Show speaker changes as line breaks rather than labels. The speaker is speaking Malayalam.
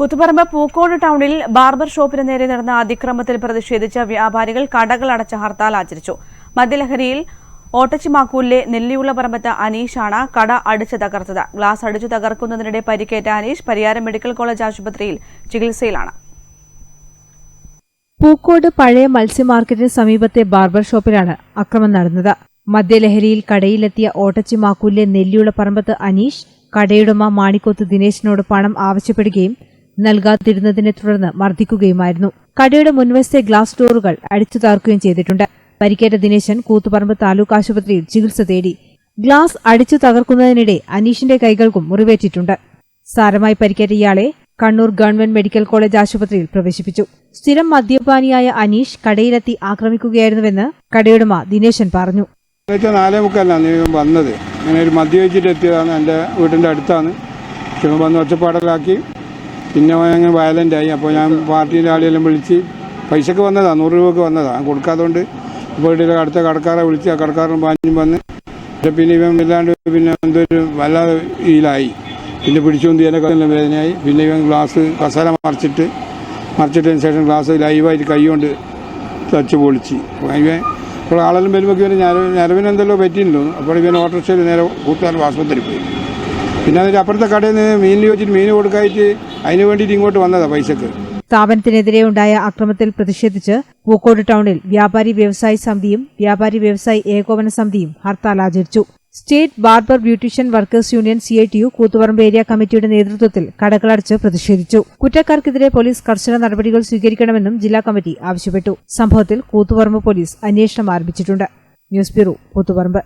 കൂത്തുപറമ്പ് പൂക്കോട് ടൗണിൽ ബാർബർ ഷോപ്പിന് നേരെ നടന്ന അതിക്രമത്തിൽ പ്രതിഷേധിച്ച വ്യാപാരികൾ കടകൾ അടച്ച ഹർത്താൽ ആചരിച്ചു. മദ്യലഹരിയിൽ ഓട്ടച്ചിമാക്കൂലിലെ നെല്ലിയുള്ള പറമ്പത്ത് അനീഷാണ് കട അടിച്ചു തകർത്തത്. ഗ്ലാസ് അടിച്ചു തകർക്കുന്നതിനിടെ പരിക്കേറ്റ അനീഷ് പരിയാരം മെഡിക്കൽ കോളേജ് ആശുപത്രിയിൽ ചികിത്സയിലാണ്.
പൂക്കോട് പഴയ മത്സ്യ മാർക്കറ്റിന് സമീപത്തെ ബാർബർ ഷോപ്പിലാണ് അക്രമം നടന്നത്. മദ്യലഹരിയിൽ കടയിലെത്തിയ ഓട്ടച്ചിമാക്കൂലിലെ നെല്ലിയുള്ള പറമ്പത്ത് അനീഷ് കടയുടമ മാണിക്കോത്ത് ദിനേശിനോട് പണം ആവശ്യപ്പെടുകയും നൽകാതിരുന്നതിനെ തുടർന്ന് മർദ്ദിക്കുകയുമായിരുന്നു. കടയുടെ മുൻവശത്തെ ഗ്ലാസ് ഡോറുകൾ അടിച്ചു തകർക്കുകയും ചെയ്തിട്ടുണ്ട്. പരിക്കേറ്റ ദിനേശൻ കൂത്തുപറമ്പ് താലൂക്ക് ആശുപത്രിയിൽ ചികിത്സ തേടി. ഗ്ലാസ് അടിച്ചു തകർക്കുന്നതിനിടെ അനീഷിന്റെ കൈകൾക്കും മുറിവേറ്റിട്ടുണ്ട്. സാരമായി പരിക്കേറ്റ ഇയാളെ കണ്ണൂർ ഗവൺമെന്റ് മെഡിക്കൽ കോളേജ് ആശുപത്രിയിൽ പ്രവേശിപ്പിച്ചു. സ്ഥിരം മദ്യപാനിയായ അനീഷ് കടയിലെത്തി ആക്രമിക്കുകയായിരുന്നുവെന്ന് കടയുടമ ദിനേശൻ പറഞ്ഞു.
നാലേ മുക്കാലാണ് വന്നത്. ഇങ്ങനെ ഒരു മദ്യപിച്ചിട്ട് എത്തിയതാണ് എന്റെ അടുത്താണ്. ചുമ വന്ന് ഒച്ചപ്പാടലാക്കി. പിന്നെ അങ്ങ് അങ്ങനെ വയലന്റ് ആയി. അപ്പോൾ ഞാൻ പാർട്ടിയിലെ ആളെല്ലാം വിളിച്ച് പൈസക്ക് വന്നതാണ് നൂറ് രൂപക്ക് വന്നതാണ് കൊടുക്കാത്തതുകൊണ്ട് കൊടുക്കാത്തതുകൊണ്ട് ഇവിടെ അടുത്ത കടക്കാരെ വിളിച്ച് ആ കടക്കാരൻ പാഞ്ഞും വന്ന് പക്ഷേ പിന്നെ ഇവൻ വല്ലാണ്ട് പിന്നെ എന്തൊരു വല്ലാതെ ഇതിലായി പിന്നെ പിടിച്ചുകൊണ്ട് എന്റെ കയ്യിലും വേദനയായി. പിന്നെ ഇവൻ ഗ്ലാസ് കസാല മറിച്ചിട്ട് മറിച്ചിട്ടതിന് ശേഷം ഗ്ലാസ് ലൈവായിട്ട് കൈ കൊണ്ട് തച്ച് പൊളിച്ച്. ഇവൻ അപ്പോൾ ആളെല്ലാം വരുമ്പോൾ ഇവന് ഞാൻ ഞരവിന് എന്തെല്ലോ പറ്റിയിട്ടുണ്ടോ? അപ്പോൾ ഇവൻ ഓട്ടോറിക്ഷയിൽ നേരെ കൂട്ടുകാരൻ ആശുപത്രിയിൽ പോയി. പിന്നെ അതിന്റെ അപ്പുറത്തെ കടയിൽ നിന്ന് മീൻ വെച്ചിട്ട് മീൻ കൊടുക്കായിട്ട് അതിന് വേണ്ടിയിട്ട് ഇങ്ങോട്ട് വന്നതാണ് പൈസക്ക്.
സ്ഥാപനത്തിനെതിരെ ഉണ്ടായ അക്രമത്തിൽ പ്രതിഷേധിച്ച് പൂക്കോട് ടൗണിൽ വ്യാപാരി വ്യവസായി സമിതിയും വ്യാപാരി വ്യവസായി ഏകോപന സമിതിയും ഹർത്താൽ ആചരിച്ചു. State barber beautician workers union C I T U Koothuparamba area കമ്മിറ്റിയുടെ നേതൃത്വത്തിൽ കടകളടച്ച് പ്രതിഷേധിച്ചു. കുറ്റക്കാർക്കെതിരെ പോലീസ് കർശന നടപടികൾ സ്വീകരിക്കണമെന്നും ജില്ലാ കമ്മിറ്റി ആവശ്യപ്പെട്ടു. സംഭവത്തിൽ കൂത്തുപറമ്പ് പോലീസ് അന്വേഷണം ആരംഭിച്ചിട്ടുണ്ട്. News bureau Koothuparamba.